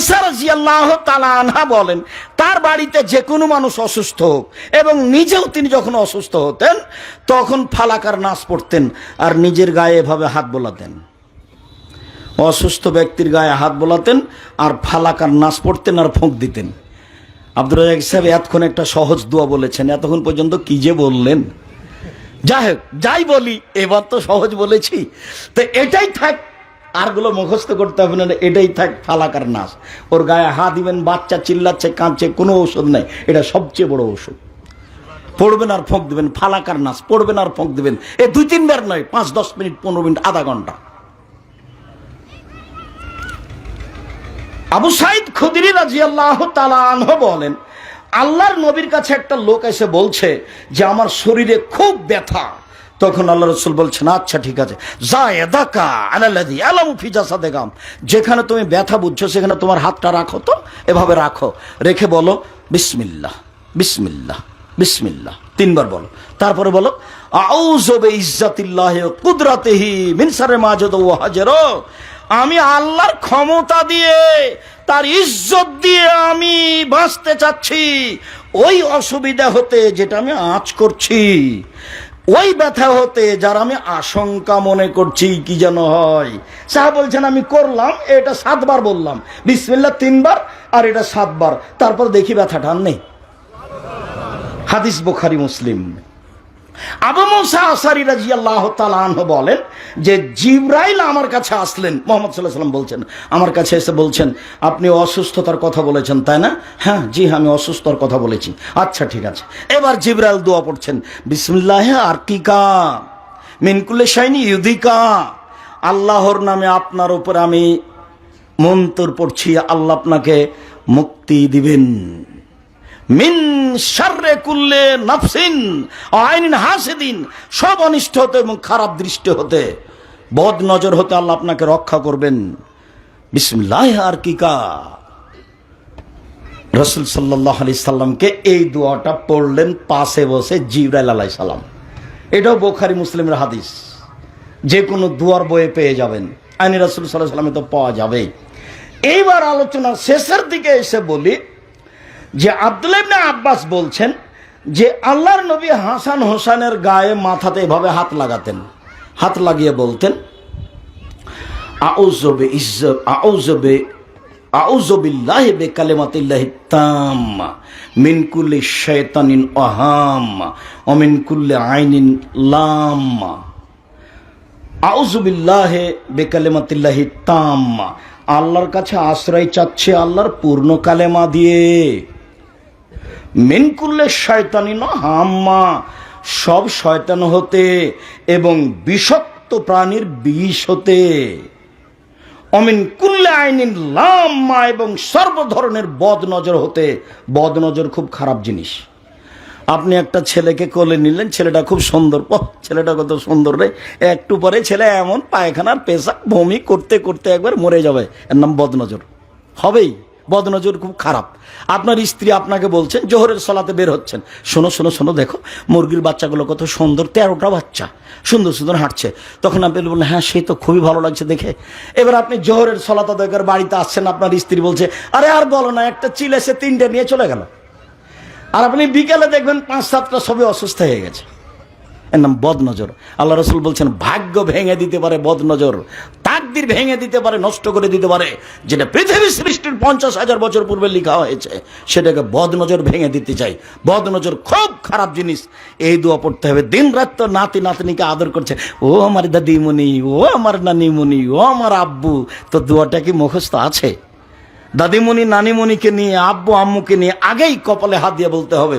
আয়েশা রাজিয়াল্লাহ তালা আনহা বলেন, তার বাড়িতে যে কোনো মানুষ অসুস্থ হোক এবং নিজেও তিনি যখন অসুস্থ হতেন, তখন ফালাকার নাচ পড়তেন আর নিজের গায়ে এভাবে হাত বোলাতেন। অসুস্থ ব্যক্তির গায়ে হাত বোলাতেন আর ফালাকার নাচ পড়তেন আর ফোঁক দিতেন। আব্দুর রাজাক সাহেব এতক্ষণ একটা সহজ দোয়া বলেছেন, এতক্ষণ পর্যন্ত কি যে বললেন? যাই হোক, যাই বলি, এবার তো সহজ বলেছি। তো এটাই থাক আরগুলো মুখস্থ করতে হবে না এটাই থাক, ফালাকার নাচ ওর গায়ে হাত দিবেন, বাচ্চা চিল্লাচ্ছে, কাঁদছে, কোনো ওষুধ নেই। এটা সবচেয়ে বড় ওষুধ পড়বেন আর ফোঁক দিবেন, ফালাকার নাচ পড়বেন আর ফোঁক দিবেন। এ দুই তিনবার নয়, পাঁচ, দশ মিনিট, পনেরো মিনিট, আধা ঘণ্টা। আবু সাইদ খুদিরি রাজি আল্লাহ তালাহ বলেন, আল্লাহর নবীর কাছে একটা লোক এসে বলছে যে, আমার শরীরে খুব ব্যথা। তখন আল্লাহ রসুল বলছেন আচ্ছা ঠিক আছে। যা যেখানে তুমি ব্যথা বুঝছ, সেখানে তোমার হাতটা রাখো তো, এভাবে রাখো। রেখে বলো, বিসমিল্লাহ বিসমিল্লাহ বিসমিল্লাহ। তিনবার বলো। তারপরে বলো ইজ্জাতিল্লাহ আমি আল্লাহর ক্ষমতা দিয়ে, তার ইজ্জত দিয়ে আমি বাঁচতে চাচ্ছি। ওই অসুবিধা হতে যেটা আমি আঁচ করছি। ওই ব্যথা হতে যার আমি আশঙ্কা মনে করছি, কি যেন হয়। সাহা বলছেন, আমি করলাম, এটা সাতবার বললাম। বিসমিল্লা তিনবার, আর এটা সাতবার। তারপর দেখি ব্যথাটা নেই। হাদিস বোখারি, মুসলিম। আবু মুসা আসারি রাজি আল্লাহ বলেন যে জিব্রাইল আমার কাছে আসলেন, মোহাম্মদ সাল্লাহ সাল্লাম বলছেন, আমার কাছে এসে বলছেন, আপনি অসুস্থতার কথা বলেছেন, তাই না? হ্যাঁ জি হ্যাঁ আমি অসুস্থতার কথা বলেছি। আচ্ছা ঠিক আছে। এবার জিব্রাইল দোয়া পড়ছেন, বিসমুল্লাহ আর টিকা মিনকুল্লে শাইনি ইউদিকা, আল্লাহর নামে আপনার উপর আমি মন্তর পড়ছি, আল্লাহ আপনাকে মুক্তি দিবেন। মিন শাররে কুল্লে নাফসিন, আইনিন হাসিদিন, সব অনিষ্ট হতে এবং খারাপ দৃষ্টি হতে। বদ নজর হতে আল্লাহ আপনাকে রক্ষা করবেন। বিসমিল্লাহ আর কিকা রসুল সাল্লাহ আলি সাল্লামকে এই দোয়াটা পড়লেন পাশে বসে জিবরাইল আলাই সাল্লাম এটাও বোখারি মুসলিমের হাদিস। যে কোনো দুয়ার বয়ে পেয়ে যাবেন। আইনি রসুল সাল্লাহ সাল্লামে তো পাওয়া যাবে এইবার আলোচনা শেষের দিকে এসে বলি যে আব্দুল ইবনে আব্বাস বলছেন যে আল্লাহর নবী হাসান হোসানের গায়ে মাথাতে এভাবে হাত লাগাতেন। হাত লাগিয়ে বলতেন আউজবে ইজ্জব আউজবে আউজবিল্লাহ কালেমাতিল্লাহি তাম্মা মিন কুল্লি শায়তানিন অহাম্মা অমিন কুল্লি আইনিন লাম্মা। আউজুবিল্লাহ বেকালেমাতিল্লাহি তাম্মা। আল্লাহর কাছে আশ্রয় চাচ্ছে আল্লাহর পূর্ণ কালেমা দিয়ে। মিনকুল্লে শয়তানি ন, হাম্মা। সব শয়তান হতে এবং বিষাক্ত প্রাণীর বিষ হতে। অমিন কুল্লে আইনিন লাম্মা এবং সর্ব ধরনের বদ নজর হতে। বদ নজর খুব খারাপ জিনিস। আপনি একটা ছেলেকে কোলে নিলেন, ছেলেটা খুব সুন্দর। ও ছেলেটা কত সুন্দর রে। একটু পরে ছেলে এমন পায়খানার পেশা বমি করতে করতে একবার মরে যাবে। এর নাম বদনজর। হবেই। বদনজর খুব খারাপ। আপনার স্ত্রী আপনাকে বলছেন জোহরের সলাতে বের হচ্ছেন। শোনো শোনো শোনো, দেখো, মুরগির বাচ্চাগুলো কত সুন্দর, তেরোটা বাচ্চা, সুন্দর সুন্দর হাঁটছে। তখন আপনি বললেন হ্যাঁ সে তো খুবই ভালো লাগছে দেখে। এবার আপনি জোহরের সলাতা দেখে বাড়িতে আসছেন, আপনার স্ত্রী বলছে, আরে, আর বলো না, একটা চিল এসে তিনটে নিয়ে চলে গেল। আর আপনি বিকেলে দেখবেন পাঁচ, সাতটা সবই অসুস্থ হয়ে গেছে। এর নাম বদনজর। আল্লাহ রসুল বলছেন, ভাগ্য ভেঙে দিতে পারে বদনজর। তাকদির ভেঙে দিতে পারে, নষ্ট করে দিতে পারে, যেটা পৃথিবী সৃষ্টির পঞ্চাশ হাজার বছর পূর্বে লেখা হয়েছে, সেটাকে বদনজর ভেঙে দিতে চাই। বদনজর খুব খারাপ জিনিস। এই দোয়া পড়তে হবে। দিন রাত তো নাতি নাতনিকে আদর করছে, ও আমার দাদিমণি, ও আমার নানিমণি, ও আমার আব্বু, তো দোয়াটা কি মুখস্থ আছে? দাদিমণি, নানিমণিকে নিয়ে, আব্বু, আম্মুকে নিয়ে আগেই কপালে হাত দিয়ে বলতে হবে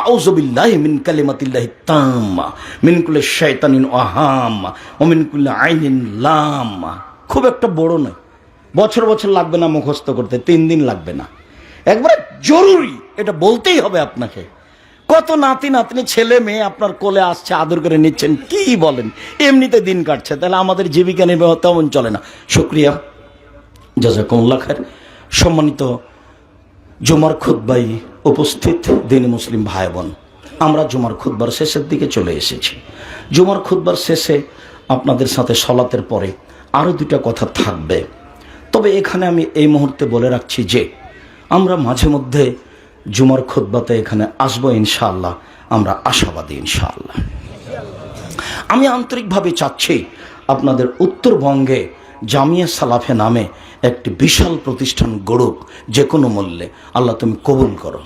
আউজবিল্লাহ মিন কালিমাতিল্লাহি তাম্মা, মিন কুল্লি শায়তানিন ওয়াহাম্মা ও মিন কুল্লি আইনিন লাম্মা। খুব একটা বড় নয়। বছর বছর লাগবে না মুখস্থ করতে, তিন দিন লাগবে না। একবারে জরুরি, এটা বলতেই হবে আপনাকে। কত নাতি নাতনি, ছেলে মেয়ে আপনার কোলে আসছে, আদর করে নিচ্ছেন, কি বলেন? এমনিতে দিন কাটছে, তাহলে আমাদের জীবিকা নির্বাহ তেমন চলে না। শুক্রিয়া। জাজাকুমুল্লাহ খায়ের সম্মানিত জুমার খুদ্বাই উপস্থিত দিন মুসলিম ভাই বোন আমরা জুমার খুদ্বার শেষের দিকে চলে এসেছি। জুমার খুদ্বার শেষে আপনাদের সাথে সলাতের পরে আরও দুটা কথা থাকবে। তবে এখানে আমি এই মুহূর্তে বলে রাখছি যে, আমরা মাঝে মধ্যে জুমার খোদ্বাতে এখানে আসব ইনশাআল্লাহ, আমরা আশাবাদী ইনশাআল্লাহ। আমি আন্তরিকভাবে চাচ্ছি আপনাদের উত্তরবঙ্গে জামিয়া সালাফে নামে একটি বিশাল প্রতিষ্ঠান গড়ুক, যে কোনো মূল্যে। আল্লাহ তুমি কবুল করো।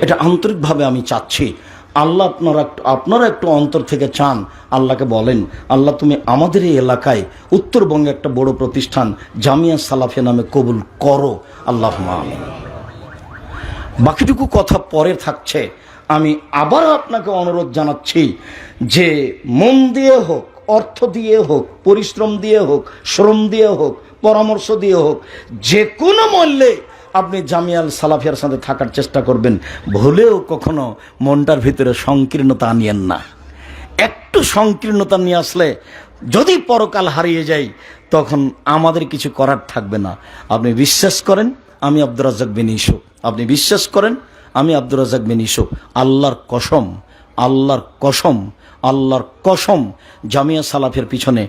এটা আন্তরিকভাবে আমি চাচ্ছি আল্লাহ আপনারা একটু- আপনারা একটু অন্তর থেকে চান, আল্লাহকে বলেন, আল্লাহ তুমি আমাদের এই এলাকায় উত্তরবঙ্গে একটা বড় প্রতিষ্ঠান জামিয়া সালাফে নামে কবুল করো। আল্লাহ বাকিটুকু কথা পরে থাকছে। আমি আবার আপনাকে অনুরোধ জানাচ্ছি যে মন দিয়ে হোক, অর্থ দিয়ে হোক, পরিশ্রম দিয়ে হোক, শ্রম দিয়ে হোক, পরামর্শ দিয়ে হোক, যে কোনো মূল্যে আপনি জামিয়াল সালাফিয়ার সাথে থাকার চেষ্টা করবেন, ভুলেও কখনো মনটার ভিতরে সংকীর্ণতা আনিয়েন না। একটু সংকীর্ণতা নিয়ে আসলে যদি পরকাল হারিয়ে যাই তখন আমাদের কিছু করার থাকবে না। আপনি বিশ্বাস করেন, আমি আব্দুর রাজাক বিন ইসুফ। আপনি বিশ্বাস করেন, আমি আব্দুর রাজাক বিন ইসুফ। আল্লাহর কসম আল্লাহর কসম আল্লাহর কসম জামিয়া সালাফের পিছনে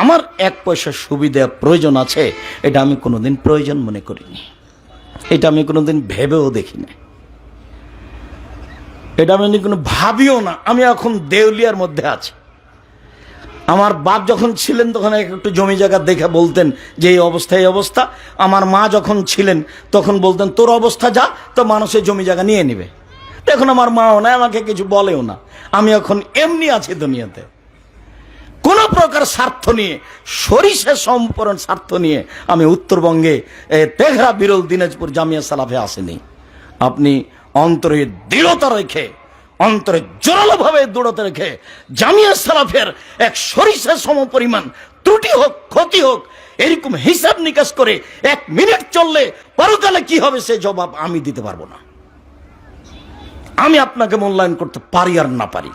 আমার এক পয়সা সুবিধা প্রয়োজন আছে, এটা আমি কোনোদিন প্রয়োজন মনে করিনি। এটা আমি কোনোদিন ভেবেও দেখি না এটা আমি কোনো ভাবিও না, আমি এখন দেউলিয়ার মধ্যে আছি। আমার বাপ যখন ছিলেন তখন এক একটু জমি জায়গা দেখে বলতেন যে এই অবস্থা এই অবস্থা। আমার মা যখন ছিলেন তখন বলতেন, তোর অবস্থা যা, তো মানুষের জমি জায়গা নিয়ে নেবে। এখন আমার মাও না আমাকে কিছু বলেও না। আমি এখন এমনি আছি দুনিয়াতে। কোনো প্রকার স্বার্থ নিয়ে সরিষা সম্পূরণ স্বার্থ নিয়ে আমি উত্তরবঙ্গে এ, তেঘরা বিরল দিনাজপুর জামিয়া সালাফে আসেনি। আপনি অন্তরে দৃঢ়তা রেখে অন্তরে জোরালোভাবে দৃঢ়তা রেখে জামিয়া সালাফের এক সরিষা সম পরিমাণ ত্রুটি হোক ক্ষতি হোক এরকম হিসাব নিকাশ করে এক মিনিট চললে পরকালে কি হবে সে জবাব আমি দিতে পারব না। আমি আপনাকে মূল্যায়ন করতে পারি আর না পারি।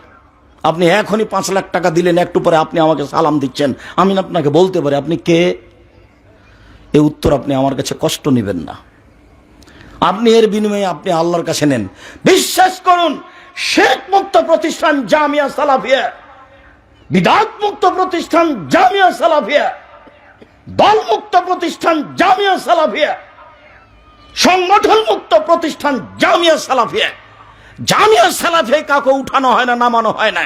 আপনি এখনই পাঁচ লাখ টাকা দিলেন, একটু পরে আপনি আমাকে সালাম দিচ্ছেন। আমি আপনাকে বলতে পারি, আপনি কে? এই উত্তর আপনি আমার কাছে কষ্ট নেবেন না। আপনি এর বিনিময়ে আপনি আল্লাহর কাছে নেন। বিশ্বাস করুন, শেখ মুক্ত প্রতিষ্ঠান জামিয়া সালাফিয়া, বিদাত মুক্ত প্রতিষ্ঠান জামিয়া সালাফিয়া, দল মুক্ত প্রতিষ্ঠান জামিয়া সালাফিয়া, সংগঠন মুক্ত প্রতিষ্ঠান জামিয়া সালাফিয়া। জামিয়া সালাফে কাউকে উঠানো হয় না, নামানো হয় না।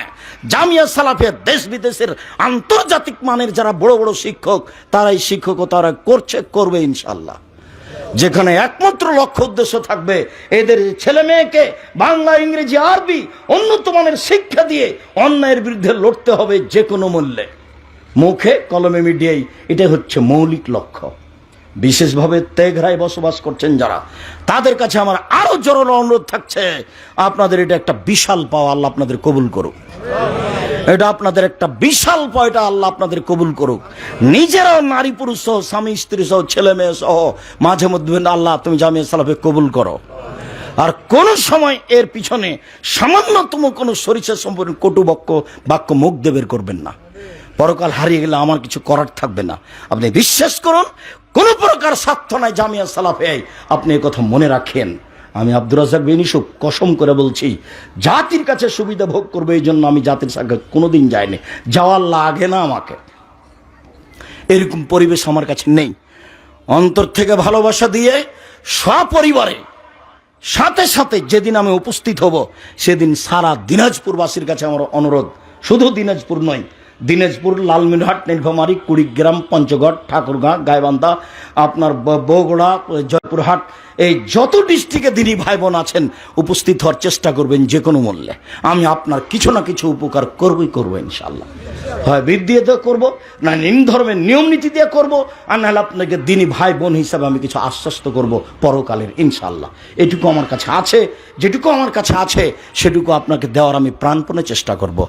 জামিয়া সালাফে দেশ বিদেশের আন্তর্জাতিক মানের যারা বড় বড় শিক্ষক, তারাই শিক্ষকতা করছে, করবে ইনশাল্লাহ যেখানে একমাত্র লক্ষ্য উদ্দেশ্য থাকবে এদের ছেলে মেয়েকে বাংলা, ইংরেজি, আরবি উন্নত মানের শিক্ষা দিয়ে অন্যায়ের বিরুদ্ধে লড়তে হবে যে কোনো মূল্যে। মুখে, কলমে মিডিয়াই এটা হচ্ছে মৌলিক লক্ষ্য। বিশেষভাবে তেঘরায় বসবাস করছেন যারা। তাদের কাছে আমার আরও জোরালো অনুরোধ থাকছে, আপনাদের এটা একটা বিশাল পাওয়া আল্লাহ আপনাদের কবুল করুক। এটা আপনাদের একটা বিশাল পয়টা আল্লাহ আপনাদের কবুল করুক। নিজেরাও নারী পুরুষ সহ, স্বামী, স্ত্রী সহ, ছেলে মেয়ে সহ, মাঝে মধ্যে আল্লাহ, তুমি জামিয়া সালাফে কবুল করো। আর কোন সময় এর পিছনে সামান্যতম কোনো সরিষা সম্পর্কে কটু বাক্য বাক্য মুখ দেবের করবেন না। পরকাল হারিয়ে গেলে আমার কিছু করার থাকবে না। আপনি বিশ্বাস করুন কোনো প্রকার স্বার্থ নাই জামিয়া সালাফে। আপনি কথা মনে রাখেন। আমি আব্দুর রাজাক বিন ইউসুফ কসম করে বলছি, জাতির কাছে সুবিধা ভোগ করবে এই জন্য আমি জাতির সাথে কোনোদিন যাইনি। যাওয়ার লাগে না আমাকে। এরকম পরিবেশ আমার কাছে নেই। অন্তর থেকে ভালোবাসা দিয়ে সপরিবারে সাথে সাথে যেদিন আমি উপস্থিত হব, সেদিন সারা দিনাজপুরবাসীর কাছে আমার অনুরোধ। শুধু দিনাজপুর নয় দিনাজপুর, লালমিনহাট, নীলফামারী, কুড়িগ্রাম, পঞ্চগড়, ঠাকুরগাঁ, গাইবান্ধা, আপনার বগুড়া, জয়পুরহাট, এই যত ডিস্ট্রিক্টে দিনী ভাই বোন আছেন, উপস্থিত হওয়ার চেষ্টা করবেন যে কোনো মূল্যে। আমি আপনার কিছু না কিছু উপকার করবই করব ইনশাল্লাহ হয় দিয়ে দিয়ে করব, না নিম ধর্মের নিয়ম নীতি দিয়ে করব, আর নাহলে আপনাকে দিনই ভাই বোন হিসাবে আমি কিছু আশ্বস্ত করব পরকালের ইনশাল্লাহ এটুকু আমার কাছে আছে, যেটুকু আমার কাছে আছে, সেটুকু আপনাকে দেওয়ার আমি প্রাণপণে চেষ্টা করব।